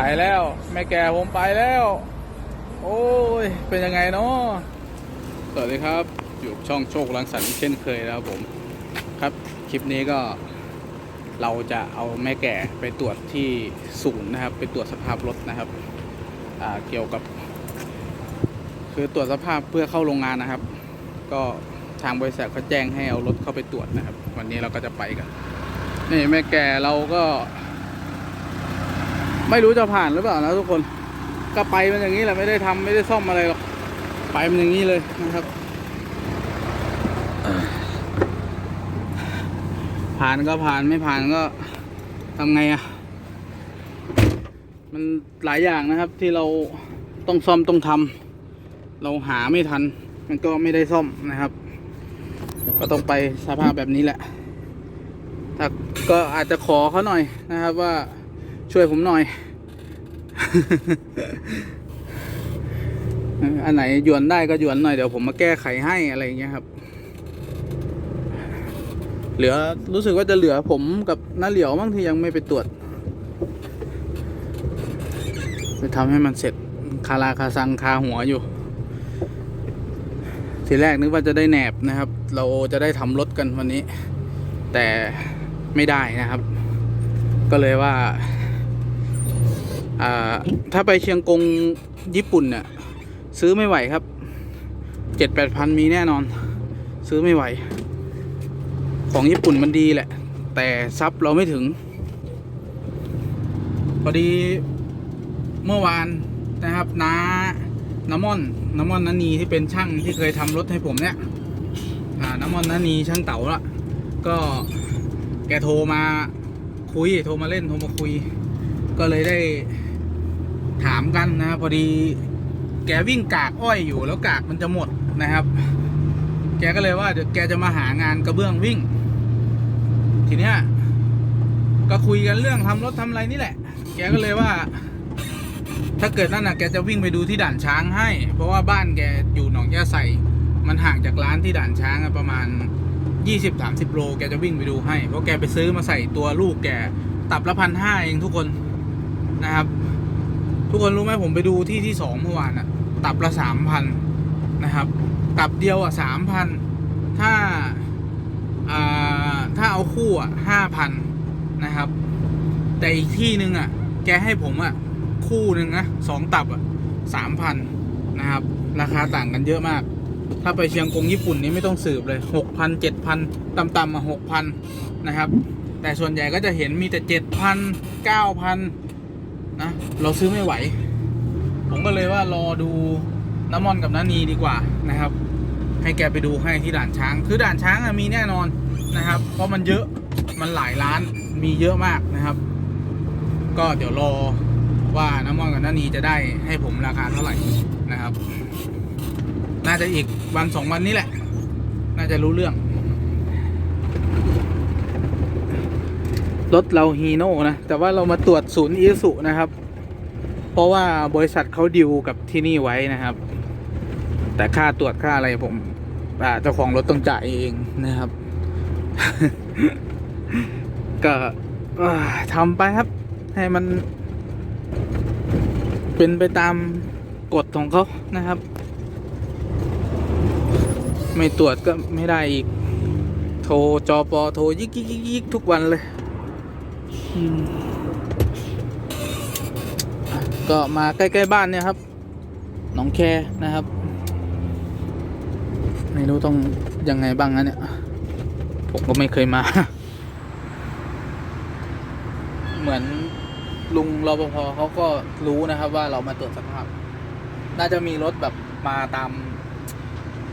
ไปแล้วแม่แก่ผมไปแล้ว โอ้ย เป็นยังไงเนาะสวัสดีครับ อยู่ช่องโชคลังสรรค์เช่นเคยนะครับผม ครับ คลิปนี้ก็เราจะเอาแม่แก่ไปตรวจที่ศูนย์นะครับ ไปตรวจสภาพรถนะครับเกี่ยวกับ คือตรวจสภาพเพื่อเข้าโรงงานนะครับ ก็ทางบริษัทเขาแจ้งให้เอารถเข้าไปตรวจนะครับ วันนี้เราก็จะไปกันนี่แม่แก่เราก็ ไม่รู้จะผ่านหรือเปล่านะทุกคนก็ไปมันอย่างนี้แหละไม่ได้ทำไม่ได้ซ่อมอะไรหรอกไปมันอย่างนี้เลยนะครับ ผ่านก็ผ่านไม่ผ่านก็ทำไงอะ่ะ มันหลายอย่างนะครับที่เราต้องซ่อมต้องทำเราหาไม่ทัน มันก็ไม่ได้ซ่อมนะครับ ก็ต้องไปสภาพแบบนี้แหละถ้าก็อาจจะขอเขาหน่อยนะครับว่า ช่วยผมหน่อย อันไหนหยวนได้ก็หยวนหน่อยเดี๋ยวผมมาแก้ไขให้อะไรอย่างเงี้ยครับ เหลือรู้สึกว่าจะเหลือผมกับน้าเหลียวมั้งที่ยังไม่ไปตรวจไปทำให้มันเสร็จคาราคาซังคาหัวอยู่ ทีแรกนึกว่าจะได้แหนบนะครับ เราจะได้ทำรถกันวันนี้ แต่ไม่ได้นะครับ ก็เลยว่า ถ้าไปเชียงกงญี่ปุ่นเนี่ยซื้อไม่ไหวครับเจ็ดแปดพันมีแน่นอน ซื้อไม่ไหว ของญี่ปุ่นมันดีแหละ แต่ซับเราไม่ถึงพอดีเมื่อวานนะครับน้าน้ำมอนน้ำมอนนันนีที่เป็นช่างที่เคยทำรถให้ผมเนี่ยน้ำมอนนันนีช่างเต๋าละก็แกโทรมาคุยโทรมาเล่นโทรมาคุย ก็เลยได้ ถามกันนะพอดี แกวิ่งกากอ้อยอยู่แล้วกากมันจะหมดนะครับ แกก็เลยว่าเดี๋ยวแกจะมาหางานกระเบื้องวิ่ง ทีเนี้ยก็คุยกันเรื่องทำรถทำอะไรนี่แหละ แกก็เลยว่า ถ้าเกิดนั่นน่ะแกจะวิ่งไปดูที่ด่านช้างให้ เพราะว่าบ้านแกอยู่หนองยาใสมันห่างจากร้านที่ด่านช้างประมาณ 20-30 โล แกจะวิ่งไปดูให้ เพราะแกไปซื้อมาใส่ตัวลูกแกตับละพันห้าเองทุกคนนะครับ ทุกคนรู้ไหมผมไปดูที่ที่สองเมื่อวานอะตับละสามพันนะครับ ตับเดียวอะสามพันถ้าถ้าเอาคู่อะห้าพันนะครับ แต่อีกที่หนึ่งอะแกให้ผมอะคู่หนึ่งนะสองตับอะสามพันนะครับ ราคาต่างกันเยอะมาก ถ้าไปเชียงกงญี่ปุ่นนี่ไม่ต้องสืบเลยหกพันเจ็ดพันต่ำๆมาหกพันนะครับ แต่ส่วนใหญ่ก็จะเห็นมีแต่เจ็ดพันเก้าพัน นะ เราซื้อไม่ไหว ผมก็เลยว่ารอดูน้ำมอนกับน้านีดีกว่านะครับ ให้แกไปดูให้ที่ด่านช้าง คือด่านช้างมีแน่นอนนะครับ เพราะมันเยอะมันหลายร้านมีเยอะมากนะครับ ก็เดี๋ยวรอว่าน้ำมอนกับน้านีจะได้ให้ผมราคาเท่าไหร่นะครับ น่าจะอีกวันสองวันนี้แหละ น่าจะรู้เรื่อง รถเราฮีโน่นะ แต่ว่าเรามาตรวจศูนย์อีสุนะครับ เพราะว่าบริษัทเขาดิวกับที่นี่ไว้นะครับ แต่ค่าตรวจค่าอะไรผมเจ้าของรถต้องจ่ายเองนะครับ ก็ทำไปครับ ให้มัน เป็นไปตามกฎของเขานะครับ ไม่ตรวจก็ไม่ได้อีก โทรจอปอโทรยิกยิกยิกยิกทุกวันเลย อืมอะก็มาใกล้ๆบ้านเนี่ยครับ หนองแคนะครับ ไม่รู้ต้องยังไงบ้างนะเนี่ย ผมก็ไม่เคยมา เหมือนลุงรปภเขาก็รู้นะครับว่าเรามาตรวจสภาพ น่าจะมีรถแบบมาตาม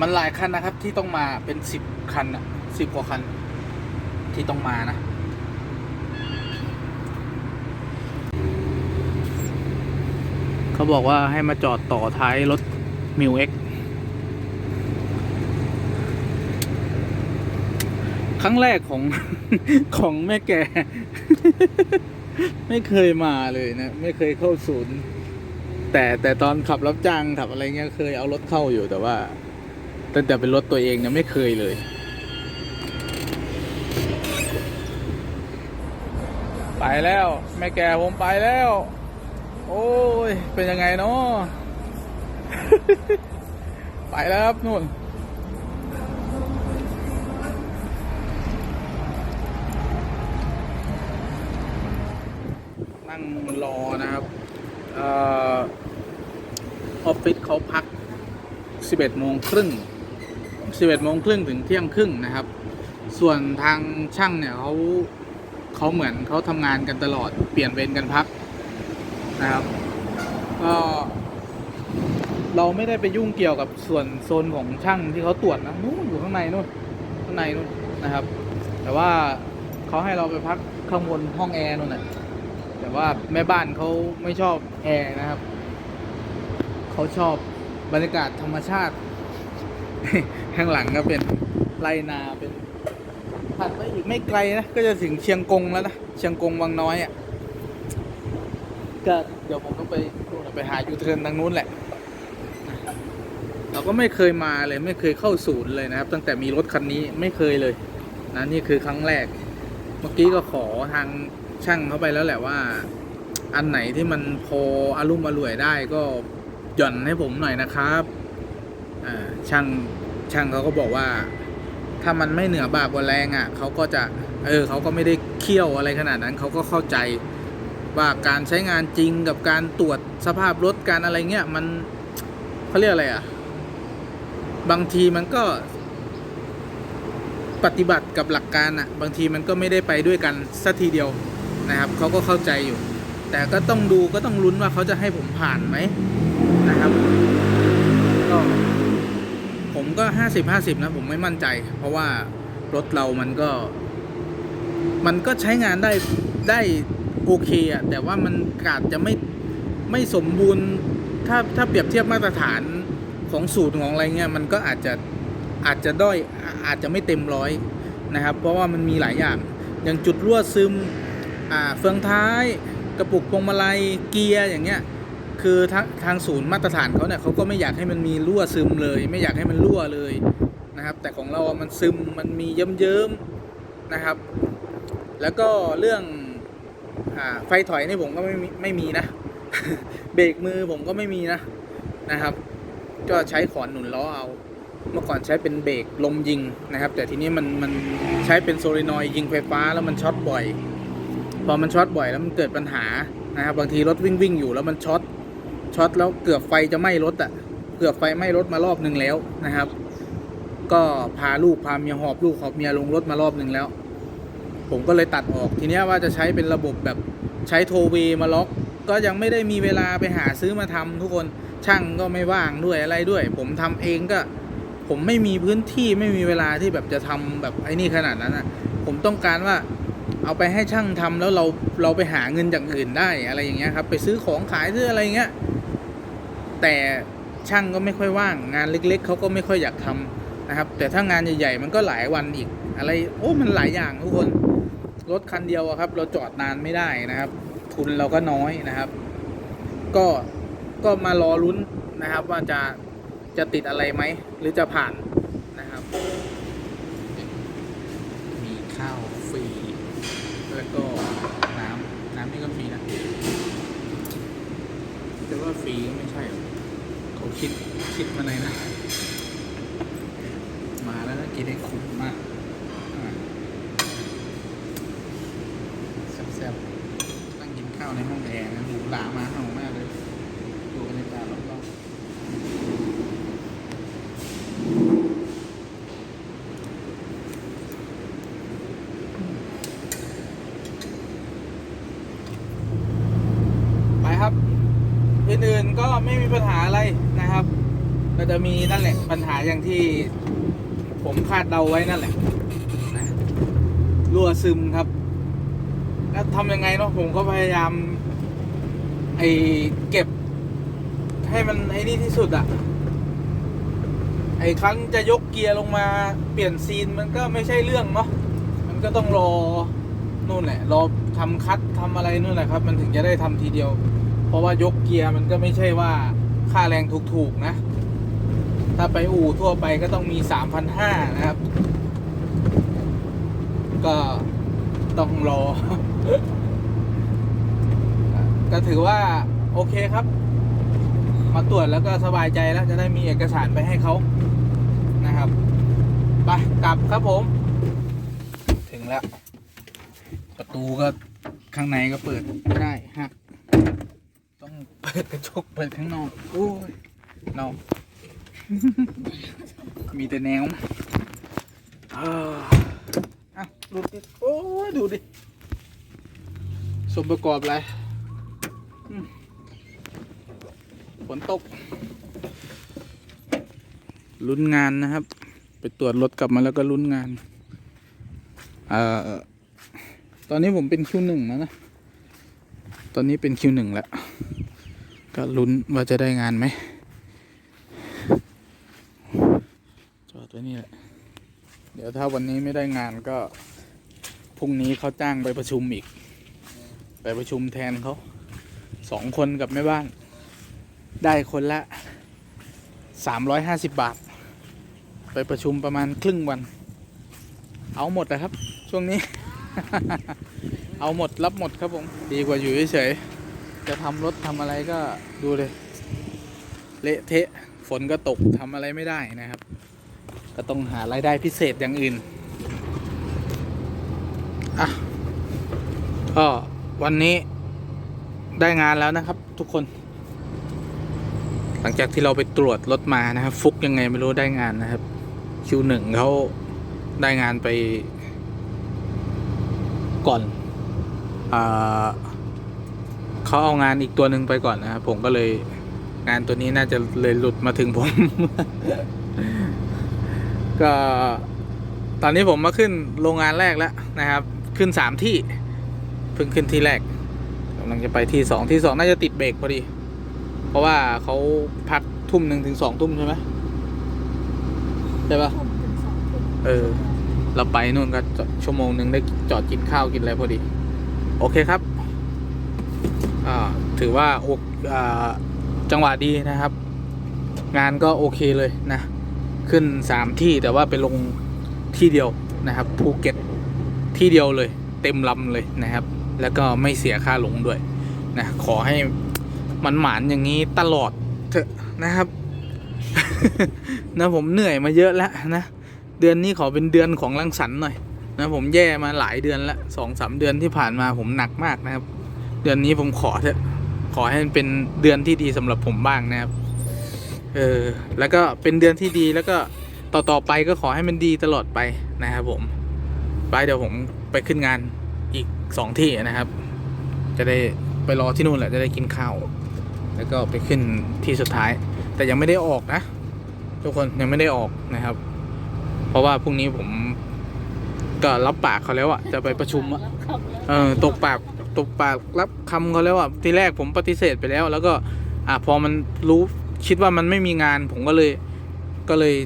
มันหลายคันนะครับ ที่ต้องมาเป็นสิบคันอะสิบกว่าคัน ที่ต้องมานะ เขาบอกว่าให้มาจอดต่อท้ายรถมิวเอ็กครั้งแรกของของแม่แกไม่เคยมาเลยนะ ไม่เคยเข้าศูนย์ แต่แต่ตอนขับรับจ้างขับอะไรเงี้ยเคยเอารถเข้าอยู่แต่ว่าตั้งแต่เป็นรถตัวเองเนี่ยไม่เคยเลย ไปแล้ว แม่แก่ผมไปแล้ว โอ้ย เป็นยังไงเนาะไปแล้วครับนู่น นั่งรอนะครับออฟฟิศเขาพัก 11โมงครึ่ง 11โมงครึ่งถึงเที่ยงครึ่งนะครับ ส่วนทางช่างเนี่ยเขาเขาเหมือนเขาทำงานกันตลอดเปลี่ยนเวรกันพัก นะครับก็เราไม่ได้ไปยุ่งเกี่ยวกับส่วนโซนของช่างที่เขาตรวจนะนู่นอยู่ข้างในนู่นข้างในนู่นนะครับ แต่ว่าเขาให้เราไปพักข้างบนห้องแอร์นู่นน่ะแต่ว่าแม่บ้านเขาไม่ชอบแอร์นะครับเขาชอบบรรยากาศธรรมชาติ ข้างหลังก็เป็นไรนาเป็นถัดไปอีกไม่ไกลนะก็จะถึงเชียงกงแล้วนะเชียงกงวังน้อยอะ ก็เดี๋ยวผมต้องไปไปหายูเทิร์นทางนู้นแหละ เราก็ไม่เคยมาเลย ไม่เคยเข้าศูนย์เลยนะครับ ตั้งแต่มีรถคันนี้ไม่เคยเลยนะนี่คือครั้งแรก เมื่อกี้ก็ขอทางช่างเขาไปแล้วแหละว่า อันไหนที่มันพออารมุ่มอร่วยได้ก็หย่อนให้ผมหน่อยนะครับช่างช่างเขาก็บอกว่า ถ้ามันไม่เหนือบากกว่าแรงอะเขาก็จะ เออเขาก็ไม่ได้เคี่ยวอะไรขนาดนั้นเขาก็เข้าใจ ว่าการใช้งานจริงกับการตรวจสภาพรถการอะไรเงี้ยมันเขาเรียกอะไรอะ บางทีมันก็ปฏิบัติกับหลักการอะบางทีมันก็ไม่ได้ไปด้วยกันสัทีเดียวนะครับเขาก็เข้าใจอยู่ แต่ก็ต้องดูก็ต้องลุ้นว่าเขาจะให้ผมผ่านไหมนะครับก็ผมก็ห้าสิบห้าสิบนะผมไม่มั่นใจ เพราะว่ารถเรามันก็ มันก็ใช้งานได้ ได้โอเคอะแต่ว่ามันอาจจะไม่ไม่สมบูรณ์ถ้าถ้าเปรียบเทียบมาตรฐานของสูตรของอะไรเงี้ยมันก็อาจจะอาจจะด้อยอาจจะไม่เต็มร้อยนะครับ เพราะว่ามันมีหลายอย่างอย่างจุดรั่วซึมอ่าเฟืองท้ายกระปุกพวงมาลัยเกียร์อย่างเงี้ยคือทางทางศูนย์มาตรฐานเขาเนี่ยเขาก็ไม่อยากให้มันมีรั่วซึมเลย ไม่อยากให้มันรั่วเลยนะครับ แต่ของเราอะมันซึมมันมีเยิ้มๆนะครับ แล้วก็เรื่อง ไฟถอยนี่ผมก็ไม่มีไม่มีนะ เบรกมือผมก็ไม่มีนะนะครับ ก็ใช้ขอนหนุนล้อเอาเมื่อก่อนใช้เป็นเบรกลมยิงนะครับ แต่ทีนี้มันมันใช้เป็นโซลินอยยิงไฟฟ้าแล้วมันช็อตบ่อย พอมันช็อตบ่อยแล้วมันเกิดปัญหานะครับบางทีรถวิ่งวิ่งอยู่แล้วมันช็อตช็อตแล้วเกือบไฟจะไหม้รถอะ่ะเกือบไฟไหม้รถมารอบหนึ่งแล้วนะครับ ก็พาลูกพาเมียหอบลูกหอบเมียลงรถมารอบหนึ่งแล้ว ผมก็เลยตัดออกทีนี้ว่าจะใช้เป็นระบบแบบใช้โทเวมาล็อก ก็ยังไม่ได้มีเวลาไปหาซื้อมาทำทุกคนช่างก็ไม่ว่างด้วยอะไรด้วย ผมทำเองก็ ผมไม่มีพื้นที่ไม่มีเวลาที่แบบจะทำแบบไอ้นี่ขนาดนั้นอะผมต้องการว่าเอาไปให้ช่างทำแล้วเราเราไปหาเงินจากอื่นได้อะไรอย่างเงี้ยครับ ไปซื้อของขายซื้ออะไรเงี้ยแต่ช่างก็ไม่ค่อยว่างงานเล็ก ๆเขาก็ไม่ค่อยอยากทำนะครับ แต่ถ้างานใหญ่ๆมันก็หลายวันอีก อะไรโอ้มันหลายอย่างทุกคน รถคันเดียวอะครับ เราจอดนานไม่ได้นะครับ ทุนเราก็น้อยนะครับ ก็ก็มารอลุ้นนะครับ ว่าจะจะติดอะไรไหม หรือจะผ่านนะครับ มีข้าวฟรีแล้วก็น้ำน้ำนี่ก็ฟรีนะแต่ว่าฟรีก็ไม่ใช่เขาคิดคิดมาในนะ มาแล้วก็กินให้คุ้มมากอะแซ่บๆนั่งกินข้าว ในห้องแอร์นะหูหรามาห้องมากเลยดูบรรยากาศรอบๆไปครับอื่นๆก็ไม่มีปัญหาอะไรนะครับก็จะมีนั่นแหละปัญหาอย่างที่ผมคาดเดาไว้นั่นแหละนะรั่วซึมครับ ล้วทำยังไงเนาะผมก็พยายาม ไอ้เก็บ ให้มันไอ้นี่ที่สุดอะไอ้ครั้งจะยกเกียร์ลงมาเปลี่ยนซีนมันก็ไม่ใช่เรื่องเนาะมันก็ต้องรอนู่นแหละรอทำคัดทำอะไรนู่นแหละครับ มันถึงจะได้ทำทีเดียว เพราะว่ายกเกียร์มันก็ไม่ใช่ว่าค่าแรงถูกๆนะ ถ้าไปอู่ทั่วไปก็ต้องมีสามพันห้านะครับ ก็ ต้องรอ ก็ถือว่าโอเคครับ มาตรวจแล้วก็สบายใจแล้วจะได้มีเอกสารไปให้เขานะครับไปกลับครับผม ถึงแล้ว ประตูก็ข้างในก็เปิดไม่ได้ฮะต้องเปิดกระจกเปิดข้างนอกโอ้ยนอกมีแต่แนวเออ ดูดิโอ้ยดูดิสมประกอบอะไรอืมฝนตกลุ้นงานนะครับ ไปตรวจรถกลับมาแล้วก็ลุ้นงานเอ่อตอนนี้ผมเป็นคิวหนึ่งแล้วนะ ตอนนี้เป็นคิวหนึ่งแล้ว ก็ลุ้นว่าจะได้งานไหมจอดไว้นี่แหละ เดี๋ยวถ้าวันนี้ไม่ได้งานก็ พรุ่งนี้เขาจ้างไปประชุมอีก ไปประชุมแทนเขาสองคนกับแม่บ้าน ได้คนละสามร้อยห้าสิบบาท ไปประชุมประมาณครึ่งวัน เอาหมดนะครับ ช่วงนี้ เอาหมดรับหมดครับผม ดีกว่าอยู่เฉยๆจะทำรถทำอะไรก็ดูเลย เละเทะฝนก็ตกทำอะไรไม่ได้นะครับ ก็ต้องหารายได้พิเศษอย่างอื่น อะก็วันนี้ได้งานแล้วนะครับ ทุกคน หลังจากที่เราไปตรวจรถมานะครับ ฟุกยังไงไม่รู้ได้งานนะครับ คิวหนึ่งเขาได้งานไป ก่อนอาเขาเอางานอีกตัวหนึ่งไปก่อนนะครับผมก็เลยงานตัวนี้น่าจะเลยหลุดมาถึงผม ก็ตอนนี้ผมมาขึ้นโรงงานแรกแล้วนะครับ ขึ้นสามที่เพิ่งขึ้นที่แรกกำลังจะไปที่สองที่สองน่าจะติดเบรกพอดี เพราะว่าเขาพักทุ่มหนึ่งถึงสองทุ่มใช่ไหมใช่ปะทุ่มถึงสองทุ่มเออ เราไปนู่นก็จอดชั่วโมงหนึ่งได้จอดกินข้าวกินอะไรพอดี โอเคครับอ่าถือว่าโออ่าจังหวะดีนะครับ งานก็โอเคเลยนะ ขึ้นสามที่แต่ว่าไปลงที่เดียวนะครับภูเก็ต ที่เดียวเลย เต็มลำเลยนะครับ แล้วก็ไม่เสียค่าหลงด้วยนะขอให้มันหมานอย่างนี้ตลอดเถอะนะครับ นะผมเหนื่อยมาเยอะแล้วนะเดือนนี้ขอเป็นเดือนของรังสรรค์หน่อยนะผมแย่มาหลายเดือนละสองสามเดือนที่ผ่านมาผมหนักมากนะครับ เดือนนี้ผมขอเถอะขอให้มันเป็นเดือนที่ดีสำหรับผมบ้างนะครับ เออ แล้วก็เป็นเดือนที่ดีแล้วก็ต่อต่อไปก็ขอให้มันดีตลอดไปนะครับผม ไปเดี๋ยวผมไปขึ้นงานอีกสองที่นะครับ จะได้ไปรอที่นู่นแหละจะได้กินข้าว แล้วก็ไปขึ้นที่สุดท้าย แต่ยังไม่ได้ออกนะ ทุกคนยังไม่ได้ออกนะครับ เพราะว่าพรุ่งนี้ผมก็รับปากเขาแล้วอะจะไปประชุมอะเออตกปากตกปากรับคำเขาแล้วอะทีแรกผมปฏิเสธไปแล้ว แล้วก็อะพอมันรู้คิดว่ามันไม่มีงาน ผมก็เลยก็เลย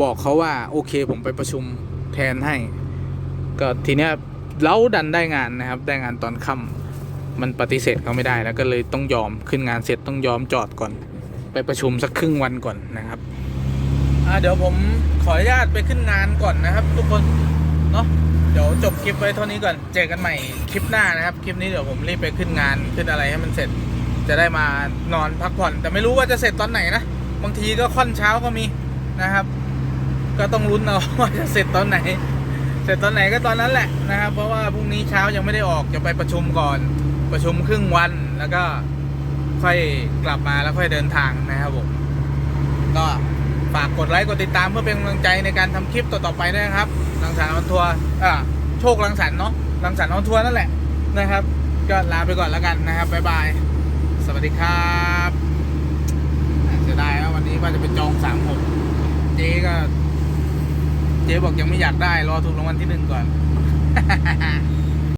บอกเขาว่า โอเค ผมไปประชุมแทนให้ ก็ทีเนี้ยเราดันได้งานนะครับ ได้งานตอนค่ำมันปฏิเสธเขาไม่ได้แล้วก็เลยต้องยอมขึ้นงานเสร็จต้องยอมจอดก่อน ไปประชุมสักครึ่งวันก่อนนะครับอ่าเดี๋ยวผมขออนุญาตไปขึ้นงานก่อนนะครับ ทุกคนเนาะเดี๋ยวจบคลิปไว้เท่านี้ก่อนเจอกันใหม่คลิปหน้านะครับ คลิปนี้เดี๋ยวผมรีบไปขึ้นงานขึ้นอะไรให้มันเสร็จ จะได้มานอนพักผ่อน แต่ไม่รู้ว่าจะเสร็จตอนไหนนะบางทีก็ค่อนเช้าก็มีนะครับ ก็ต้องลุ้นเอาว่าจะเสร็จตอนไหน เสร็จตอนไหนก็ตอนนั้นแหละนะครับ เพราะว่าพรุ่งนี้เช้ายังไม่ได้ออกจะไปประชุมก่อน ประชุมครึ่งวันแล้วก็ค่อยกลับมาแล้วค่อยเดินทางนะครับผมก็ฝากกดไลค์กดติดตามเพื่อเป็นกำลังใจในการทำคลิปต่อๆไปด้วยนะครับรังสรรค์ออนทัวร์อ่าโชครังสรรค์เนาะรังสรรค์ออนทัวร์นั่นแหละนะครับ ก็ลาไปก่อนแล้วกันนะครับบ๊ายบายสวัสดีครับอะเสียดายว่าวันนี้ว่าจะไปจองสามหกเจ๊ก็ เจ๊บอกยังไม่อยากได้ รอถูกรางวัลที่หนึ่งก่อน